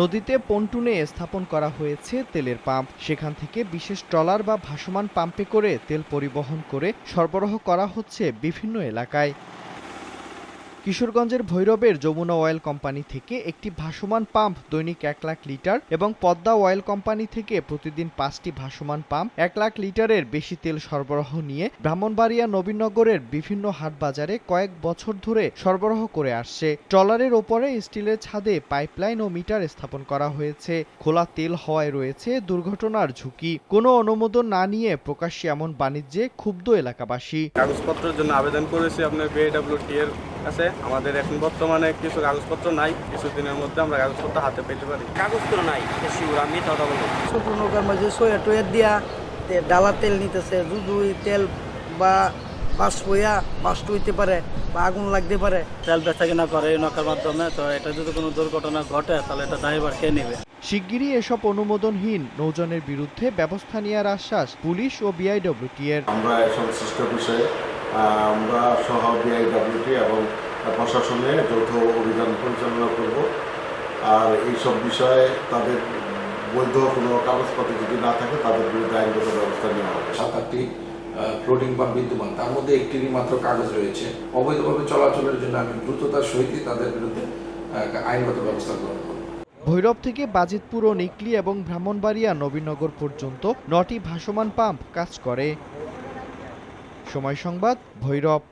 নদীতে পন্টুনে স্থাপন করা হয়েছে তেলের পাম্প। সেখান থেকে বিশেষ ট্রলার বা ভাসমান পাম্পে করে তেল পরিবহন করে সরবরাহ করা হচ্ছে বিভিন্ন এলাকায়। কিশোরগঞ্জের ভৈরবের যমুনা অয়েল কোম্পানি থেকে একটি ভাসমান পাম্প দৈনিক এক লাখ লিটার এবং পদ্মা অয়েল কোম্পানি থেকে প্রতিদিন পাঁচটি ভাসমান পাম্প এক লাখ লিটারের বেশি তেল সরবরাহ নিয়ে ব্রাহ্মণবাড়িয়া নবীনগরের বিভিন্ন হাট বাজারে কয়েক বছর ধরে সরবরাহ করে আসছে। ট্রলারের ওপরে স্টিলের ছাদে পাইপলাইন ও মিটার স্থাপন করা হয়েছে। খোলা তেল হওয়ায় রয়েছে দুর্ঘটনার ঝুঁকি। কোনো অনুমোদন না নিয়ে প্রকাশ্যে এমন বাণিজ্যে ক্ষুব্ধ এলাকাবাসী। কাগজপত্রের জন্য আবেদন করেছি আপনার বিএডব্লিউটি এর কাছে আমাদের এখন বর্তমানে কিছু কাগজপত্র নাই কিছুদিনের মধ্যে আমরা কাগজপত্র হাতে পেতে পারি। কাগজ তো নাই শিউর আমি কথা বলব। নৌকার মাঝে সোয়া টোয়া দিয়া ডালা তেল নিতেছে জুজুই তেল বা বাস হইয়া বাস্ট হইতে পারে বা আগুন লাগতে পারে। তেল বেচা কিনা করে এই নৌকার মাধ্যমে তো এটা যদি কোনো দুর্ঘটনা ঘটে তাহলে এটা ড্রাইভার কে নেবে? শিগগিরই এসব অনুমোদনহীন নৌজনের বিরুদ্ধে ব্যবস্থা নেওয়ার আশ্বাস পুলিশ ও বিআইডব্লিউটি এর। আমরা এই সংশ্লিষ্ট বিষয়ে আমরা সহ বিআইডব্লিউটি এবং প্রশাসনে যৌথ অভিযান পরিচালনা করব। আর এইসব বিষয়ে তাদের বৈধ কোনো কাগজপত্র যদি না থাকে তাদের বিরুদ্ধে আইনগত ব্যবস্থা নেওয়া হবে। সাত আটটি ফ্লোটিং পাম্প বিদ্যমান তার মধ্যে একটিরই মাত্র কাগজ রয়েছে। অবৈধভাবে চলাচলের জন্য আমি দ্রুততার সহিতই তাদের বিরুদ্ধে আইনগত ব্যবস্থা গ্রহণ করব। ভৈরব থেকে বাজিতপুর ও নিকলি এবং ব্রাহ্মণবাড়িয়া নবীনগর পর্যন্ত নটি ভাসমান পাম্প কাজ করে। সময় সংবাদ ভৈরব